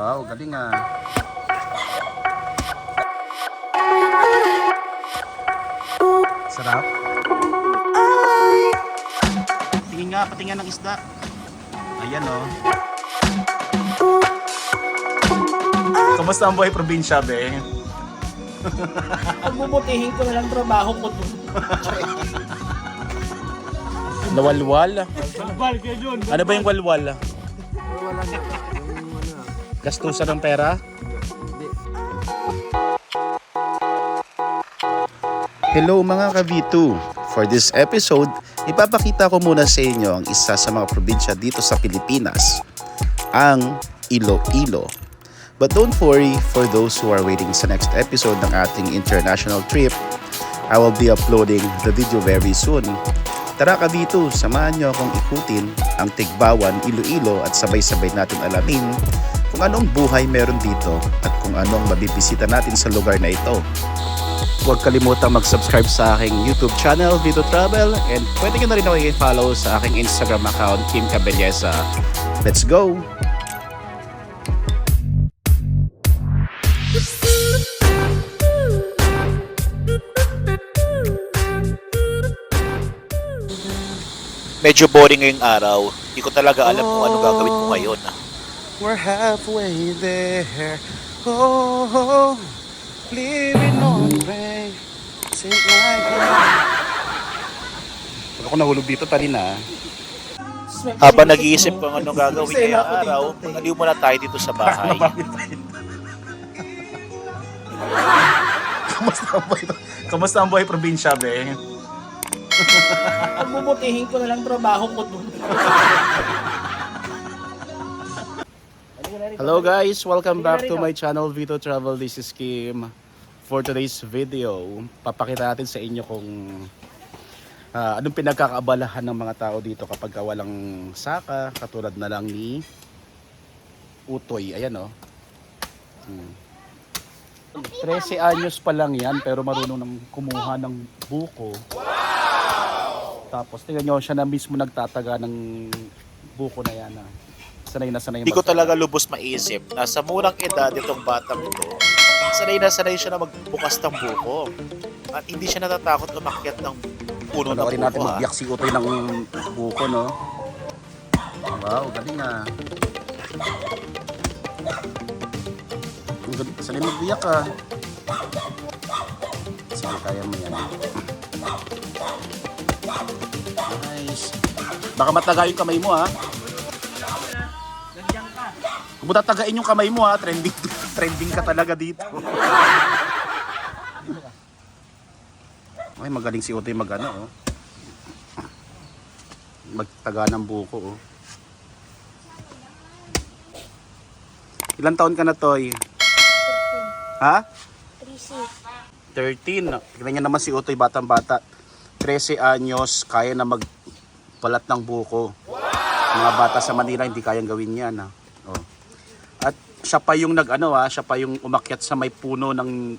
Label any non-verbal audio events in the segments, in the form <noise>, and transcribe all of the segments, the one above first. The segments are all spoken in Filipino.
Wow, galing ah. Sarap. Tingin nga, patingin ng isda. Ayan oh. Kamusta ang buhay probinsya, be? <laughs> Pagbubutihin ko na lang trabaho ko doon. Nawalwal? Ano ba yung walwal? Gastusan ng pera? Hello mga ka-V2! For this episode, ipapakita ko muna sa inyo ang isa sa mga probinsya dito sa Pilipinas, ang Iloilo. But don't worry for those who are waiting sa next episode ng ating international trip, I will be uploading the video very soon. Tara ka dito, samahan nyo akong ikutin ang Tigbawan, Iloilo at sabay-sabay natin alamin kung anong buhay meron dito at kung anong mabibisita natin sa lugar na ito. Huwag kalimutang mag-subscribe sa aking YouTube channel, Vito Travel, and pwede nyo na rin ako i-follow sa aking Instagram account, Kim Cabelleza. Let's go! medyo boring ngayong araw. Hindi ko talaga alam kung ano gagawin ko ngayon. We're halfway there. Oh, oh, living on faith. Sing my Pag ako nahulog dito, tali na. <laughs> Habang nag-iisip kung anong gagawin ngayong araw, magaliw muna tayo dito sa <laughs> bahay. Kamusta ang buhay? Kamusta ang buhay probinsya, be? Pagbubutihin ko na lang trabaho ko doon. <laughs> Hello guys, welcome back to my channel Vito Travel. This is Kim. For today's video, papakita natin sa inyo kung ah, anong pinagkakaabalahan ng mga tao dito kapag ka walang saka, katulad na lang ni Utoy. Ayan oh. Hmm. 13 anyos pa lang yan pero marunong nang kumuha ng buko. Tapos tingnan nyo siya na mismo nagtataga ng buko na yan. Ah. Sanay na sanay. Hindi ko talaga lubos maisip na sa murang edad itong batang ito, sanay na sanay siya na magbukas ng buko. At hindi siya natatakot umakyat ng puno ng natin buko. ha. magbiyak si Utoy ng buko, no? Wow, galing ah. Ang galing. Sanay magbiyak ah. Sige, kaya mo yan. Nice. Baka mataga yung kamay mo ha. Ganyan ka. Kung mo tatagain yung kamay mo ha, trending, <laughs> trending ka talaga dito. Ay, magaling si Utoy mag ano, oh. Magtaga ng buko, oh. Ilan taon ka na, Toy? Ha? 13. Tignan niya naman si Utoy, batang-bata. 13 anyos, kaya na magpalat ng buko. Mga bata sa Manila, hindi kayang gawin yan, ha? Siya pa yung nag ano ha, siya pa yung umakyat sa may puno ng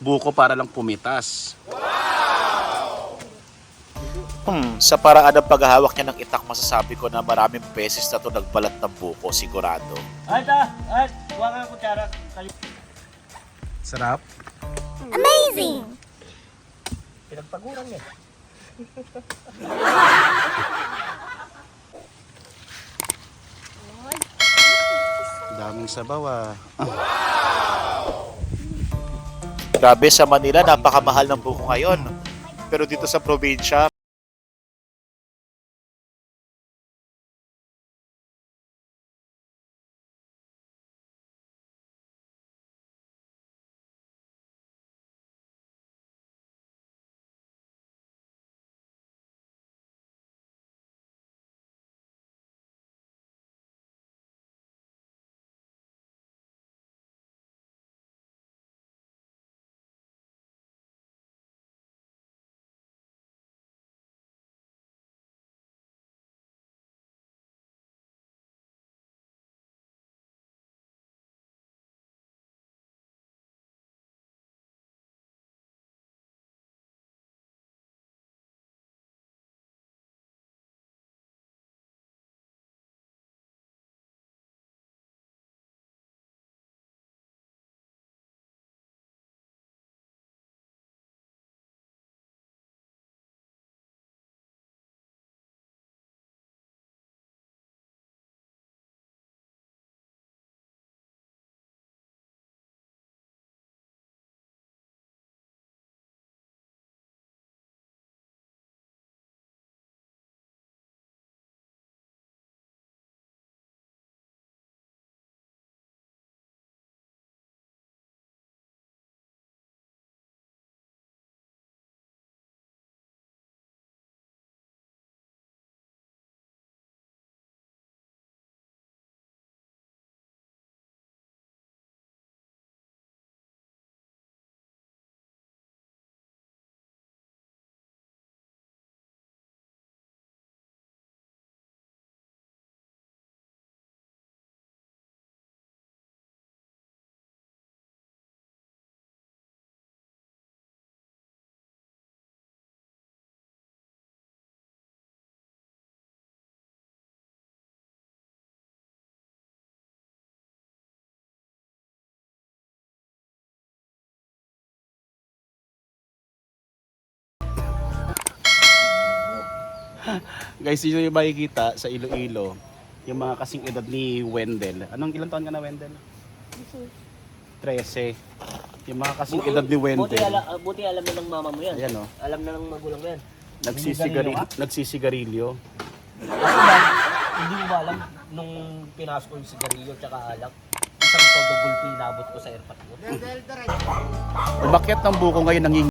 buko para lang pumitas. Hmm, sa paraan ng paghahawak niya ng itak, masasabi ko na maraming beses na to nagbalat ng buko, sigurado. Ay, ta. Ay, huwag ka kutsara. Sarap. Pinagpaguran niya. <laughs> Daming sabaw ah. Grabe sa Manila, napakamahal ng buko ngayon. Pero dito sa probinsya, <laughs> Guys, yun yung makikita sa Iloilo. Yung mga kasing edad ni Wendell. Anong ilang taon ka na, Wendell? 13. Yung mga kasing edad ni Buti, Wendell. ala, buti alam na ng mama mo yan. Ayan oh. Alam na ng magulang mo yan. Nagsisigari nagsisigarilyo. Ba, hindi mo ba alam nung pinasok ko yung sigarilyo tsaka alak? Isang todo gulpi inabot ko sa airpot ko. Umakyat ng buko ngayon nanging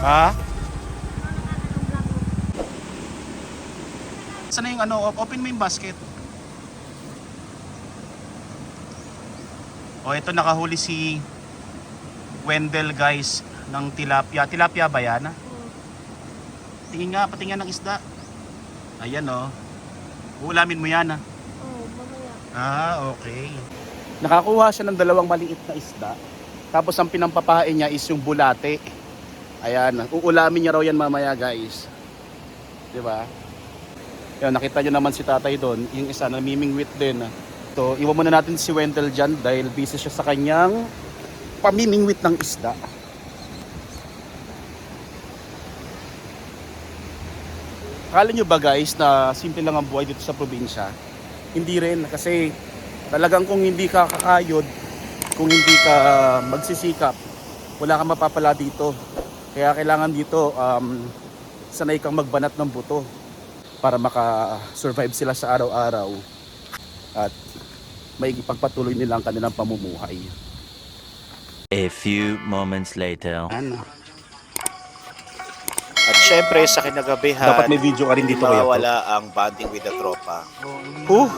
Ha? Saan na yung ano? Open mo yung basket. O ito nakahuli si Wendell guys ng tilapia. Tilapia ba yan? Tingin nga, patingin ng isda. Ayan o. Uulamin mo yan ah. Oo, mamaya. Ah, okay. Nakakuha siya ng dalawang maliit na isda. Tapos ang pinampapain niya is yung bulate. Ayan, uulamin niya raw yan mamaya guys. 'Di ba? Yan, nakita niyo naman si tatay doon. Yung isa namimingwit din. So, iwan muna natin si Wendell dyan dahil busy siya sa kanyang pamimingwit ng isda. Akala nyo ba guys na simple lang ang buhay dito sa probinsya? Hindi rin kasi talagang kung hindi ka kakayod, kung hindi ka magsisikap, wala kang mapapala dito. Kaya kailangan dito um, sanay kang magbanat ng buto para maka-survive sila sa araw-araw at may pagpatuloy nilang kanilang pamumuhay. A few moments later. Ano? At syempre sa kinagabihan, Dapat may video ka rin dito kaya mawawala ang bonding with the tropa. Huh?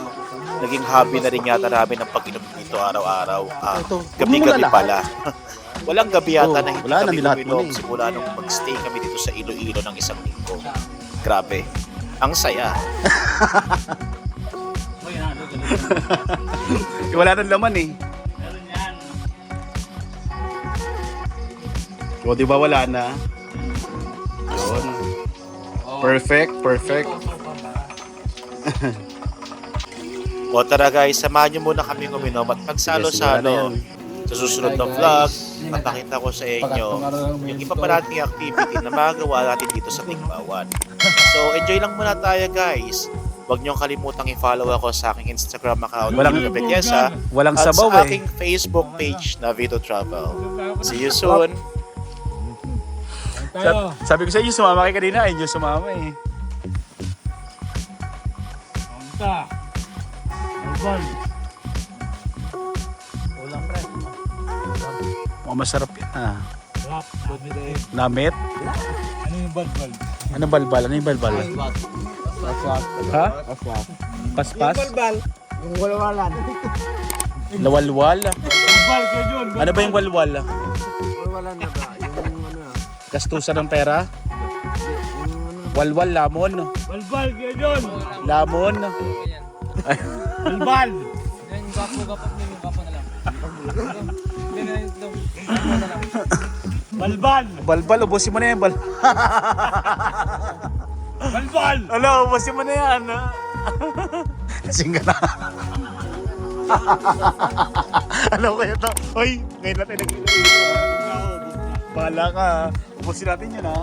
Naging hobby na rin yata namin ang pag-inom dito araw-araw. Ah, Ito, huwag mo gabi-gabi muna lahat. pala. <laughs> Walang gabi yata Oo, na hindi wala na, kami mo uminom na eh. simula nung mag-stay kami dito sa Iloilo ng isang linggo. Grabe. Ang saya. <laughs> Wala nang laman eh. O, di ba wala na? Yun. Perfect, perfect. O tara guys, samahan niyo muna kami uminom at magsalo-salo. Sa susunod na vlog, papakita ko sa inyo yung iba pa nating activity na magagawa natin dito sa Tigbawan. So, enjoy lang muna tayo guys. Huwag niyong kalimutang i-follow ako sa aking Instagram account, Walang- Walang Betiesa, Walang at sabaw sa eh. aking Facebook page na Vito Travel. See you soon! Sa- sabi ko sa inyo, sumama kayo kanina. Diyos sumama eh. Punta. Albal. Ulang pre. Mukhang masarap yan ah. Rap. Namit? Ano yung balbal? Ano balbal? Ano yung balbal? Ha? Paspas? Yung walwalan. Lawalwal? Balbal kayo dun. Ano ba yung walwal? Walwalan na ba? Yung ano. Gastusan ng pera? Walwal, lamon. Balbal kayo dun. Lamon. Balbal. Balbal. Balbal, ubusin mo na yan. Bal Balbal. Ano, ubusin mo na yan. Kasing ka na. ano kaya to? Hoy, ngayon natin nag Bahala ka. Ubusin natin yun ha.